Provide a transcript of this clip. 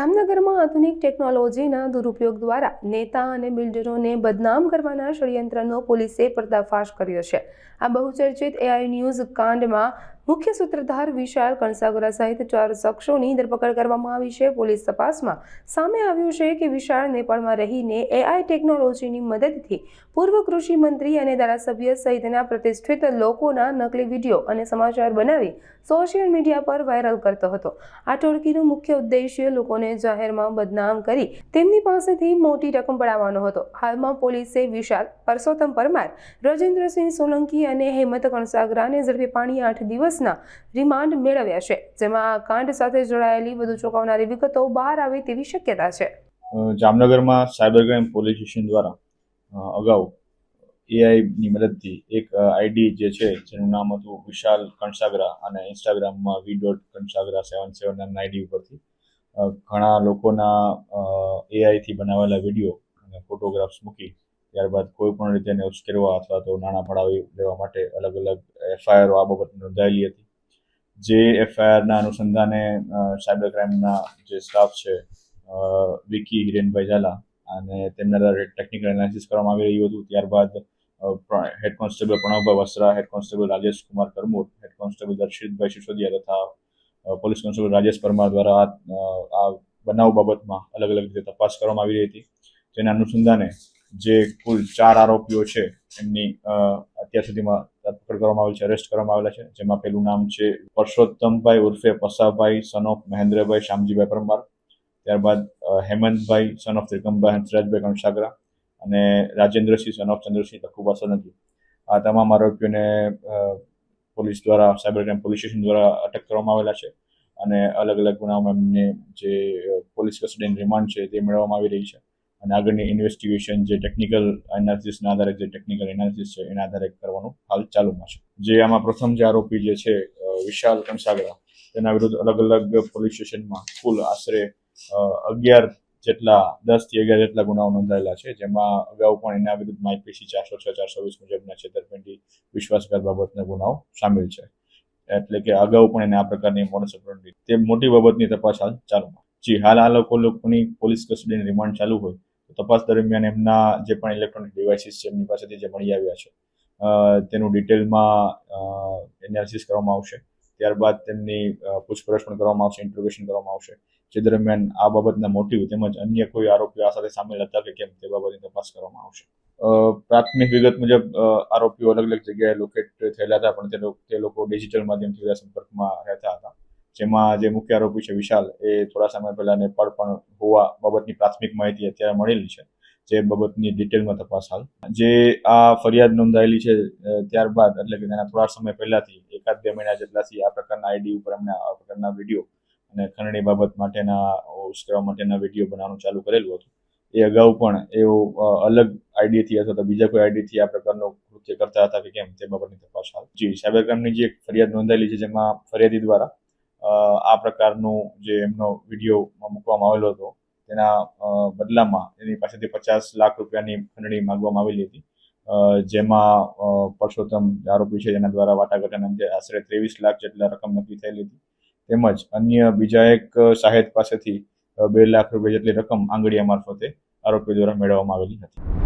જામનગરમાં આધુનિક ટેકનોલોજીના દુરુપયોગ દ્વારા નેતા અને બિલ્ડરોને બદનામ કરવાના ષડયંત્રનો પોલીસે પર્દાફાશ કર્યો છે. આ બહુચર્ચિત એઆઈ ન્યૂઝ કાંડમાં મુખ્ય સૂત્રધાર વિશાલ કણસાગરા સહિત ચાર શખ્સોની ધરપકડ કરવામાં આવી છે. પોલીસ તપાસમાં સામે આવ્યું છે કે વિશાળ નેપાળમાં રહીને એઆઈ ટેકનોલોજીની મદદથી પૂર્વ કૃષિ મંત્રી અને ધારાસભ્ય સહિતના પ્રતિષ્ઠિત લોકોના નકલી વીડિયો અને સમાચાર બનાવી સોશિયલ મીડિયા પર વાયરલ કરતો હતો. આ ટોળકીનો મુખ્ય ઉદ્દેશ્ય લોકોને જાહેરમાં બદનામ કરી તેમની પાસેથી મોટી રકમ પડાવવાનો હતો. હાલમાં પોલીસે વિશાલ, પરસોત્તમ પરમાર, રજેન્દ્રસિંહ સોલંકી અને હેમંત કણસાગરાને ઝડપી પાણી આઠ દિવસના રિમાન્ડ મેળવ્યા છે, જેમાં આ કાંડ સાથે જોડાયેલી વધુ ચોંકાવનારી વિગતો બહાર આવે તેવી શક્યતા છે. જામનગરમાં સાયબર ક્રાઇમ પોલીસ સ્ટેશન દ્વારા અગાઉ એઆઈની મદદથી એક આઈડી જે છે, જેનું નામ હતું વિશાલ કણસાગરા અને ઇન્સ્ટાગ્રામમાં વી ડોટ કણસાગરા સેવન સેવન નામના આઈડી ઉપરથી ઘણા લોકોના એઆઈથી બનાવેલા વીડિયો અને ફોટોગ્રાફ્સ મૂકી, ત્યારબાદ કોઈ પણ રીતે એને ઉશ્કેરવા અથવા તો નાણાં પડાવી લેવા માટે અલગ અલગ એફઆઈઆરો આ બાબત નોંધાયેલી હતી. જે એફઆઈઆરના અનુસંધાને સાયબર ક્રાઇમના જે સ્ટાફ છે વિકી હિરેનભાઈ ઝાલા અને તેમના દ્વારા ટેકનિકલ એનાલિસિસ કરવામાં આવી રહ્યું હતું. ત્યારબાદ head constable Pranavbhai Vasara head constable Rajesh Kumar Karmor head constable Darshitbhai Sisodiya તથા પોલીસ કોન્સ્ટેબલ રાજેશ પરમાર દ્વારા આ બનાવ બાબતમાં અલગ અલગ રીતે તપાસ કરવામાં આવી રહી હતી. જેના અનુસંધાને જે કુલ ચાર આરોપીઓ છે, એમની અત્યાર સુધીમાં ધરપકડ કરવામાં આવેલ છે અરેસ્ટ કરવામાં આવેલા છે. જેમાં પેલું નામ છે પરસોત્તમભાઈ ઉર્ફે પસાભાઈ સન ઓફ મહેન્દ્રભાઈ શ્યામજીભાઈ પરમાર. ત્યારબાદ હેમંતભાઈ સન ઓફ ત્રિકમભાઈ હંસરાજભાઈ કણસાગરા અને રાજેન્દ્રસિંહ સન ઓફ ચંદ્રસિંહ તખુબા સોલંકી આ તમામ આરોપીઓને પોલીસ દ્વારા, સાયબર ક્રાઇમ પોલીસ સ્ટેશન દ્વારા અટક કરવામાં આવેલા છે અને અલગ અલગ ગુનાઓમાં એમને જે પોલીસ કસ્ટડીની રિમાન્ડ છે તે મેળવવામાં આવી રહી છે. અને આગળની ઇન્વેસ્ટિગેશન જે ટેકનિકલ એનાલિસિસના આધારે જે ટેકનિકલ એનાલિસિસ છે, એના આધારે કરવાનું હાલ ચાલુમાં છે. જે આમાં પ્રથમ જે આરોપી જે છે વિશાલ કંસાગરા, તેના વિરુદ્ધ અલગ અલગ પોલીસ સ્ટેશનમાં કુલ આશરે અગિયાર જેટલા, દસથી અગિયાર જેટલા ગુનાઓ નોંધાયેલા છે, જેમાં અગાઉ પણ એના વિરુદ્ધ માઇપીસી ચારસો છ, ચારસો વીસ મુજબના છેતરપિંડી, વિશ્વાસઘાત બાબતના ગુનાઓ સામેલ છે. એટલે કે અગાઉ પણ એને આ પ્રકારની મોડસ તે મોટી બાબતની તપાસ હાલ ચાલુમાં જી, હાલ આ લોકો લોકોની પોલીસ કસ્ટડીની રિમાન્ડ ચાલુ હોય તપાસ દરમિયાન એમના જે પણ ઇલેક્ટ્રોનિક ડિવાઇસીસ છે, એમની પાસેથી જે મળી આવ્યા છે તેનું ડિટેલમાં એનાલિસિસ કરવામાં આવશે. ત્યારબાદ તેમની પૂછપરછ પણ કરવામાં આવશે ઇન્ટ્રોગેશન કરવામાં આવશે. જે દરમિયાન આ બાબતના મોટિવ તેમજ અન્ય કોઈ આરોપીઓ આ સાથે સામેલ હતા કે કેમ તે બાબતની તપાસ કરવામાં આવશે. પ્રાથમિક વિગત મુજબ આરોપીઓ અલગ અલગ જગ્યાએ લોકેટ થયેલા હતા, પણ તે લોકો ડિજિટલ માધ્યમથી સંપર્કમાં રહેતા હતા. જેમાં જે મુખ્ય આરોપી છે વિશાલ, એ થોડા સમય પહેલા નેપાળ પણ હોવા બાબતની પ્રાથમિક માહિતી અત્યારે મળેલી છે. જે બાબતની ડિટેલમાં તપાસ હાલ. જે આ ફરિયાદ નોંધાયેલી છે ત્યારબાદ, એટલે કે તેના થોડા સમય પહેલાથી, એકાદ બે મહિના જેટલાથી આ પ્રકારના આઈડી ઉપર એમણે આ પ્રકારના વીડિયો અને ખંડણી બાબત માટેના ઉશ્કેરવા માટેના વીડિયો બનાવવાનું ચાલુ કરેલું હતું. એ અગાઉ પણ એઓ અલગ આઈડીથી અથવા તો બીજા કોઈ આઈડીથી આ પ્રકારનો કૃત્ય કરતા હતા કે કેમ તે બાબતની તપાસ હાલ. જી, સાયબર ક્રાઇમની જે ફરિયાદ નોંધાયેલી છે, જેમાં ફરિયાદી દ્વારા આ પ્રકારનું જે એમનો વીડિયો મૂકવામાં આવેલો હતો, તેના બદલામાં એની પાસેથી પચાસ લાખ રૂપિયાની ખંડણી માંગવામાં આવેલી હતી. જેમાં પરસોત્તમ આરોપી છે, જેના દ્વારા વાટાઘાટના અંતે આશરે ત્રેવીસ લાખ જેટલા રકમ નક્કી થયેલી હતી. તેમજ અન્ય બીજા એક સાહેબ પાસેથી બે લાખ રૂપિયા જેટલી રકમ આંગળીયા મારફતે આરોપી દ્વારા મેળવવામાં આવેલી હતી.